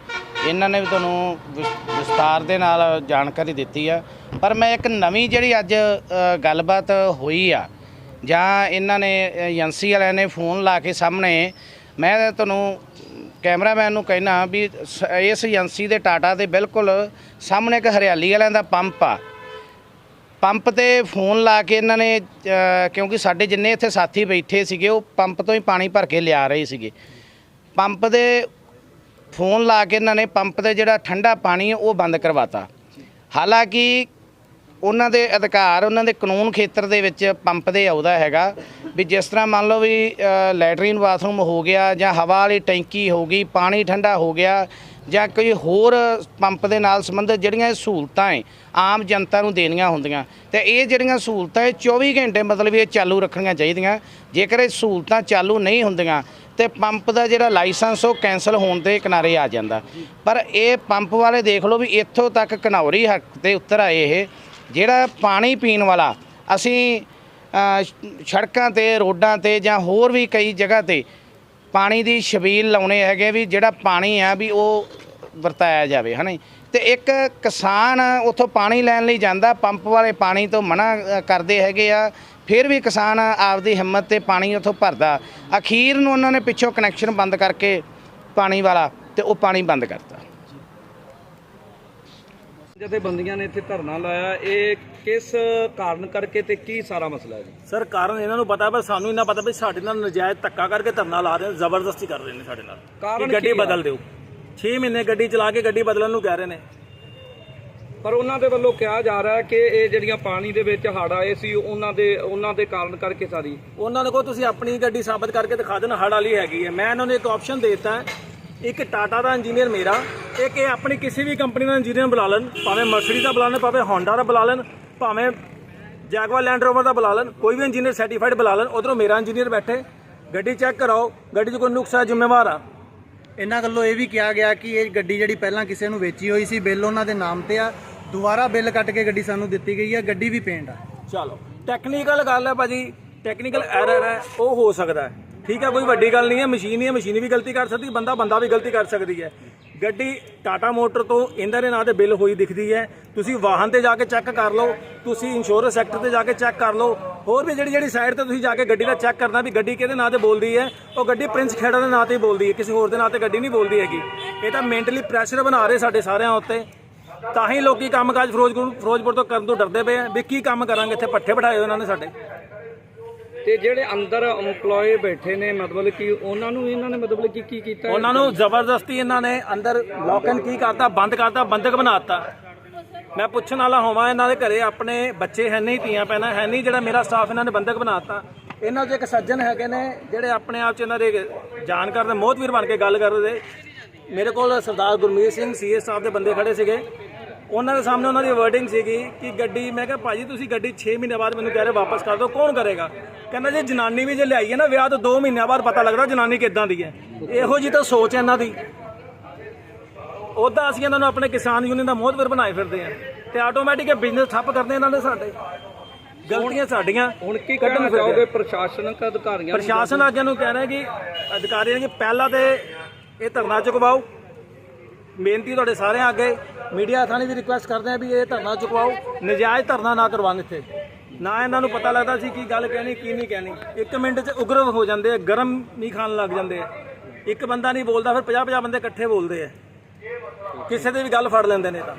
ਇਹਨਾਂ ਨੇ ਵੀ ਤੁਹਾਨੂੰ ਵਿਸ- ਵਿਸਤਾਰ ਦੇ ਨਾਲ ਜਾਣਕਾਰੀ ਦਿੱਤੀ ਆ। ਪਰ ਮੈਂ ਇੱਕ ਨਵੀਂ ਜਿਹੜੀ ਅੱਜ ਗੱਲਬਾਤ ਹੋਈ ਆ ਜਾਂ ਇਹਨਾਂ ਨੇ ਏਜੰਸੀ ਵਾਲਿਆਂ ਨੇ ਫੋਨ ਲਾ ਕੇ ਸਾਹਮਣੇ ਮੈਂ ਤੁਹਾਨੂੰ ਕੈਮਰਾਮੈਨ ਨੂੰ ਕਹਿਣਾ ਵੀ ਸ- ਇਸ ਏਜੰਸੀ ਦੇ ਟਾਟਾ ਦੇ ਬਿਲਕੁਲ ਸਾਹਮਣੇ ਇੱਕ ਹਰਿਆਲੀ ਵਾਲਿਆਂ ਦਾ ਪੰਪ ਆ। ਪੰਪ ਤੇ ਫੋਨ ਲਾ ਕੇ ਇਹਨਾਂ ਨੇ ਅ, ਕਿਉਂਕਿ ਸਾਡੇ ਜਿੰਨੇ ਇੱਥੇ ਸਾਥੀ ਬੈਠੇ ਸੀਗੇ ਉਹ ਪੰਪ ਤੋਂ ਹੀ ਪਾਣੀ ਭਰ ਕੇ ਲਿਆ ਰਹੇ ਸੀਗੇ। ਪੰਪ ਦੇ ਫੋਨ ਲਾ ਕੇ ਇਹਨਾਂ ਨੇ ਪੰਪ ਤੇ ਜਿਹੜਾ ਠੰਡਾ ਪਾਣੀ ਹੈ ਉਹ ਬੰਦ ਕਰਵਾਤਾ। ਹਾਲਾਂਕਿ ਉਹਨਾਂ ਦੇ ਅਧਿਕਾਰ, ਉਹਨਾਂ ਦੇ ਕਾਨੂੰਨ ਖੇਤਰ ਦੇ ਵਿੱਚ ਪੰਪ ਦੇ ਆਉਦਾ ਹੈਗਾ ਵੀ ਜਿਸ ਤਰ੍ਹਾਂ ਮੰਨ ਲਓ ਵੀ ਲੈਟਰੀਨ ਬਾਥਰੂਮ ਹੋ ਗਿਆ ਜਾਂ ਹਵਾ ਵਾਲੀ ਟੈਂਕੀ ਹੋ ਗਈ, ਪਾਣੀ ਠੰਡਾ ਹੋ ਗਿਆ ਜਾਂ ਕੋਈ ਹੋਰ ਪੰਪ ਦੇ ਨਾਲ ਸੰਬੰਧਿਤ ਜਿਹੜੀਆਂ ਸਹੂਲਤਾਂ ਹੈ ਆਮ ਜਨਤਾ ਨੂੰ ਦੇਣੀਆਂ ਹੁੰਦੀਆਂ। ਤੇ ਇਹ ਜਿਹੜੀਆਂ ਸਹੂਲਤਾਂ ਇਹ 24 ਘੰਟੇ ਮਤਲਬ ਇਹ ਚਾਲੂ ਰੱਖਣੀਆਂ ਚਾਹੀਦੀਆਂ। ਜੇਕਰ ਇਹ ਸਹੂਲਤਾਂ ਚਾਲੂ ਨਹੀਂ ਹੁੰਦੀਆਂ ਤੇ ਪੰਪ ਦਾ ਜਿਹੜਾ ਲਾਇਸੈਂਸ ਉਹ ਕੈਨਸਲ ਹੋਣ ਦੇ ਕਿਨਾਰੇ ਆ ਜਾਂਦਾ। ਪਰ ਇਹ ਪੰਪ ਵਾਲੇ ਦੇਖ ਲਓ ਵੀ ਇੱਥੋਂ ਤੱਕ ਕਨੌਰੀ ਹੱਕ ਤੇ ਉੱਤਰ ਆਏ ਇਹ। ਜਿਹੜਾ ਪਾਣੀ ਪੀਣ ਵਾਲਾ, ਅਸੀਂ ਸੜਕਾਂ ਤੇ, ਰੋਡਾਂ ਤੇ ਜਾਂ ਹੋਰ ਵੀ ਕਈ ਜਗ੍ਹਾ ਤੇ ਪਾਣੀ ਦੀ ਛਬੀਲ ਲਾਉਣੇ ਹੈਗੇ ਵੀ ਜਿਹੜਾ ਪਾਣੀ ਆ ਵੀ ਉਹ ਵਰਤਾਇਆ ਜਾਵੇ, ਹਨਾ ਜੀ। ਤੇ ਇੱਕ ਕਿਸਾਨ ਉੱਥੋਂ ਪਾਣੀ ਲੈਣ ਲਈ ਜਾਂਦਾ, ਪੰਪ ਵਾਲੇ ਪਾਣੀ ਤੋਂ ਮਨਾ ਕਰਦੇ ਹੈਗੇ ਆ, ਫਿਰ ਵੀ ਕਿਸਾਨ ਆਪਦੀ ਹਿੰਮਤ ਤੇ ਪਾਣੀ ਉੱਥੋਂ ਭਰਦਾ ਅਖੀਰ ਨੂੰ ਉਹਨਾਂ ਨੇ ਪਿੱਛੋਂ ਕਨੈਕਸ਼ਨ ਬੰਦ ਕਰਕੇ ਪਾਣੀ ਵਾਲਾ ਤੇ ਉਹ ਪਾਣੀ ਬੰਦ ਕਰਤਾ ਜਥੇਬੰਦੀਆਂ ਨੇ ਇੱਥੇ ਧਰਨਾ ਲਾਇਆ। ਇਹ ਕਿਸ ਕਾਰਨ ਕਰਕੇ ਤੇ ਕੀ ਸਾਰਾ ਮਸਲਾ ਹੈ ਜੀ? ਸਰ ਕਾਰਨ ਇਹਨਾਂ ਨੂੰ ਪਤਾ ਪਰ ਸਾਨੂੰ ਇਹਨਾਂ ਪਤਾ ਵੀ ਸਾਡੇ ਨਾਲ ਨਜਾਇਜ਼ ਧੱਕਾ ਕਰਕੇ ਧਰਨਾ ਲਾ ਰਹੇ ਨੇ ਜ਼ਬਰਦਸਤੀ ਕਰ ਰਹੇ ਨੇ ਸਾਡੇ ਨਾਲ। ਕਾਰਨ ਕਿ ਗੱਡੀ ਕੀ ਆ? ਬਦਲ ਦਿਓ। 6 ਮਹੀਨੇ ਗੱਡੀ ਚਲਾ ਕੇ ਗੱਡੀ ਬਦਲਣ ਨੂੰ ਕਹਿ ਰਹੇ ਨੇ। ਪਰ ਉਹਨਾਂ ਦੇ ਵੱਲੋਂ ਕਿਹਾ ਜਾ ਰਿਹਾ ਹੈ ਕਿ ਇਹ ਜਿਹੜੀਆਂ ਪਾਣੀ ਦੇ ਵਿੱਚ ਹੜ ਆਏ ਸੀ ਉਹਨਾਂ ਦੇ ਉਹਨਾਂ ਦੇ ਕਾਰਨ ਕਰਕੇ ਸਾਰੀ। ਉਹਨਾਂ ਨੇ ਕੋ ਤੁਸੀਂ ਆਪਣੀ ਗੱਡੀ ਸਾਬਤ ਕਰਕੇ ਦਿਖਾ ਦੇਣ ਹੜ ਵਾਲੀ ਹੈਗੀ ਹੈ। ਮੈਂ ਇਹਨਾਂ ਨੂੰ ਇੱਕ ਆਪਸ਼ਨ ਦੇ ਦਿੱਤਾ ਇੱਕ ਟਾਟਾ ਦਾ ਇੰਜੀਨੀਅਰ ਮੇਰਾ ਇੱਕ ਇਹ ਆਪਣੀ ਕਿਸੇ ਵੀ ਕੰਪਨੀ ਦਾ ਇੰਜੀਨੀਅਰ ਬੁਲਾ ਲੈਣ ਭਾਵੇਂ ਮਰਸੀਡੀ ਦਾ ਬੁਲਾ ਲੈਣ ਭਾਵੇਂ ਹੋਂਡਾ ਦਾ ਬੁਲਾ ਲੈਣ ਭਾਵੇਂ ਜੈਗਵਾਰ ਲੈਂਡ ਰੋਵਰ ਦਾ ਬੁਲਾ ਲੈਣ ਕੋਈ ਵੀ ਇੰਜੀਨੀਅਰ ਸਰਟੀਫਾਈਡ ਬੁਲਾ ਲੈਣ ਉਧਰੋਂ ਮੇਰਾ ਇੰਜੀਨੀਅਰ ਬੈਠੇ ਗੱਡੀ ਚੈੱਕ ਕਰਾਓ ਗੱਡੀ 'ਚ ਕੋਈ ਨੁਕਸ ਹੈ ਜ਼ਿੰਮੇਵਾਰ ਆ। ਇਹਨਾਂ ਵੱਲੋਂ ਇਹ ਵੀ ਕਿਹਾ ਗਿਆ ਕਿ ਇਹ ਗੱਡੀ ਜਿਹੜੀ ਪਹਿਲਾਂ ਕਿਸੇ ਨੂੰ ਵੇਚੀ ਹੋਈ ਸੀ ਬਿੱਲ ਉਹਨਾਂ ਦੇ ਨਾਮ ਤੇ ਆ ਦੁਬਾਰਾ ਬਿੱਲ ਕੱਟ ਕੇ ਗੱਡੀ ਸਾਨੂੰ ਦਿੱਤੀ ਗਈ ਹੈ ਗੱਡੀ ਵੀ ਪੇਂਟ ਆ। ਚਲੋ ਟੈਕਨੀਕਲ ਗੱਲ ਹੈ ਭਾਜੀ ਟੈਕਨੀਕਲ ਐਰਰ ਹੈ ਉਹ ਹੋ ਸਕਦਾ ਹੈ। ਠੀਕ ਹੈ, ਕੋਈ ਵੱਡੀ ਗੱਲ ਨਹੀਂ ਹੈ, ਮਸ਼ੀਨ ਹੀ ਹੈ, ਮਸ਼ੀਨ ਵੀ ਗਲਤੀ ਕਰ ਸਕਦੀ, ਬੰਦਾ ਬੰਦਾ ਵੀ ਗਲਤੀ ਕਰ ਸਕਦੀ ਹੈ। ਗੱਡੀ ਟਾਟਾ ਮੋਟਰ ਤੋਂ ਇਹਨਾਂ ਦੇ ਨਾਂ ਤੇ ਬਿੱਲ ਹੋਈ ਦਿਖਦੀ ਹੈ। ਤੁਸੀਂ ਵਾਹਨ ਤੇ ਜਾ ਕੇ ਚੈੱਕ ਕਰ ਲਓ, ਤੁਸੀਂ ਇੰਸ਼ੋਰੈਂਸ ਸੈਕਟਰ ਤੇ ਜਾ ਕੇ ਚੈੱਕ ਕਰ ਲਓ। ਹੋਰ ਵੀ ਜਿਹੜੀ ਜਿਹੜੀ ਸਾਈਡ ਤੇ ਤੁਸੀਂ ਜਾ ਕੇ ਗੱਡੀ ਦਾ ਚੈੱਕ ਕਰਨਾ ਵੀ ਗੱਡੀ ਕਿਹਦੇ ਨਾਂ ਤੇ ਬੋਲਦੀ ਹੈ, ਉਹ ਗੱਡੀ ਪ੍ਰਿੰਸ ਖੇੜਾ ਦੇ ਨਾਂ ਤੇ ਬੋਲਦੀ ਹੈ, ਕਿਸੇ ਹੋਰ ਦੇ ਨਾਂ ਤੇ ਗੱਡੀ ਨਹੀਂ ਬੋਲਦੀ ਹੈਗੀ। ਇਹ ਤਾਂ ਮੈਂਟਲੀ ਪ੍ਰੈਸ਼ਰ ਬਣਾ ਰਹੇ ਸਾਡੇ ਸਾਰਿਆਂ ਉੱਤੇ। ਤਾਂ ਹੀ ਲੋਕੀ ਕੰਮਕਾਜ ਫਿਰੋਜ਼ਪੁਰ ਫਿਰੋਜ਼ਪੁਰ ਤੋਂ ਕਰਨ ਤੋਂ ਡਰਦੇ ਪਏ ਆ। ਵੀ ਕੀ ਕੰਮ ਕਰਾਂਗੇ, ਇੱਥੇ ਪੱਠੇ ਬਿਠਾਏ ਹੋਏ ਇਹਨਾਂ ਨੇ ਸਾਡੇ। ਤੇ ਜਿਹੜੇ ਅੰਦਰ EMPLOYE ਬੈਠੇ ਨੇ, ਮਤਲਬ ਕਿ ਉਹਨਾਂ ਨੂੰ ਇਹਨਾਂ ਨੇ ਮਤਲਬ ਕਿ ਕੀ ਕੀਤਾ? ਉਹਨਾਂ ਨੂੰ ਜ਼ਬਰਦਸਤੀ ਇਹਨਾਂ ਨੇ ਅੰਦਰ ਲੌਕ ਐਂਡ ਕੀ ਕਰਤਾ, ਬੰਦ ਕਰਤਾ, ਬੰਦਕ ਬਣਾਤਾ ਮੈਂ ਪੁੱਛਣ ਵਾਲਾ ਹੋਵਾਂ, ਇਹਨਾਂ ਦੇ ਘਰੇ ਆਪਣੇ ਬੱਚੇ ਹੈ ਨਹੀਂ, ਧੀਆਂ ਪੈਣਾ ਹੈ ਨਹੀਂ, ਜਿਹੜਾ ਮੇਰਾ ਸਟਾਫ ਇਹਨਾਂ ਨੇ ਬੰਦਕ ਬਣਾਤਾ ਇਹਨਾਂ 'ਚ ਇੱਕ ਸੱਜਣ ਹੈਗੇ ਨੇ, ਜਿਹੜੇ ਆਪਣੇ ਆਪ 'ਚ ਇਹਨਾਂ ਦੇ ਜਾਣਕਾਰ ਦੇ ਮੋਹਤਵੀਰ ਬਣ ਕੇ ਗੱਲ ਕਰਦੇ। ਮੇਰੇ ਕੋਲ ਸਰਦਾਰ ਗੁਰਮੀਤ ਸਿੰਘ ਸੀਐਸ ਸਾਹਿਬ ਦੇ ਬੰਦੇ ਖੜੇ ਸੀਗੇ। ਉਹਨਾਂ ਦੇ ਸਾਹਮਣੇ ਉਹਨਾਂ ਦੀ ਵਰਡਿੰਗ ਸੀਗੀ ਕਿ ਗੱਡੀ ਮੈਂ ਕਿਹਾ ਭਾਜੀ ਤੁਸੀਂ ਗੱਡੀ 6 ਮਹੀਨੇ ਬਾਅਦ ਮੈਨੂੰ ਕਹਿ ਰਹੇ ਵਾਪਸ ਕਰ ਦਿਓ ਕੌਣ ਕਰੇਗਾ? ਕਹਿੰਦਾ ਜੇ ਜਨਾਨੀ ਵੀ ਜੇ ਲਿਆਈ ਹੈ ਨਾ ਵਿਆਹ ਤੋਂ 2 ਮਹੀਨਿਆਂ ਬਾਅਦ ਪਤਾ ਲੱਗਦਾ ਜਨਾਨੀ ਕਿੱਦਾਂ ਦੀ ਹੈ। ਇਹੋ ਜੀ ਤਾਂ ਸੋਚ ਹੈ ਇਹਨਾਂ ਦੀ। ਉਦਾਂ ਅਸੀਂ ਇਹਨਾਂ ਨੂੰ ਆਪਣੇ ਕਿਸਾਨ ਯੂਨੀਅਨ ਦਾ ਮੋਹਤਵਰ ਬਣਾਏ ਫਿਰਦੇ ਆ ਤੇ ਆਟੋਮੈਟਿਕ ਬਿਜ਼ਨਸ ਠੱਪ ਕਰਦੇ ਇਹਨਾਂ ਦੇ ਸਾਡੇ। ਗਲਤੀਆਂ ਸਾਡੀਆਂ ਹੁਣ ਕੀ ਕੱਢਣ ਫਿਰਦੇ ਪ੍ਰਸ਼ਾਸਨਿਕ ਅਧਿਕਾਰੀਆਂ ਪ੍ਰਸ਼ਾਸਨ ਅੱਗੇ ਨੂੰ ਕਹਿ ਰਿਹਾ ਕਿ ਅਧਿਕਾਰੀਆਂ ਕਿ ਪਹਿਲਾਂ ਤੇ ਇਹ ਧਰਨਾ ਚੁਕਵਾਓ। ਬੇਨਤੀ ਤੁਹਾਡੇ ਸਾਰਿਆਂ ਅੱਗੇ। ਮੀਡੀਆ ਥਾਣੇ ਵੀ ਰਿਕੁਐਸਟ ਕਰਦੇ ਆ ਵੀ ਇਹ ਧਰਨਾ ਚੁਕਵਾਓ, ਨਜਾਇਜ਼ ਧਰਨਾ ਨਾ ਕਰਵਾਉਣ ਇੱਥੇ। ਨਾ ਇਹਨਾਂ ਨੂੰ ਪਤਾ ਲੱਗਦਾ ਸੀ ਕੀ ਗੱਲ ਕਹਿਣੀ, ਕੀ ਨਹੀਂ ਕਹਿਣੀ। ਇੱਕ ਮਿੰਟ 'ਚ ਉਗਰ ਹੋ ਜਾਂਦੇ ਆ, ਗਰਮ ਨਹੀਂ ਖਾਣ ਲੱਗ ਜਾਂਦੇ ਆ। ਇੱਕ ਬੰਦਾ ਨਹੀਂ ਬੋਲਦਾ, ਫਿਰ 50 50 ਬੰਦੇ ਇਕੱਠੇ ਬੋਲਦੇ ਆ। ਕਿਸੇ ਦੀ ਵੀ ਗੱਲ ਫੜ ਲੈਂਦੇ ਨੇ ਤਾਂ।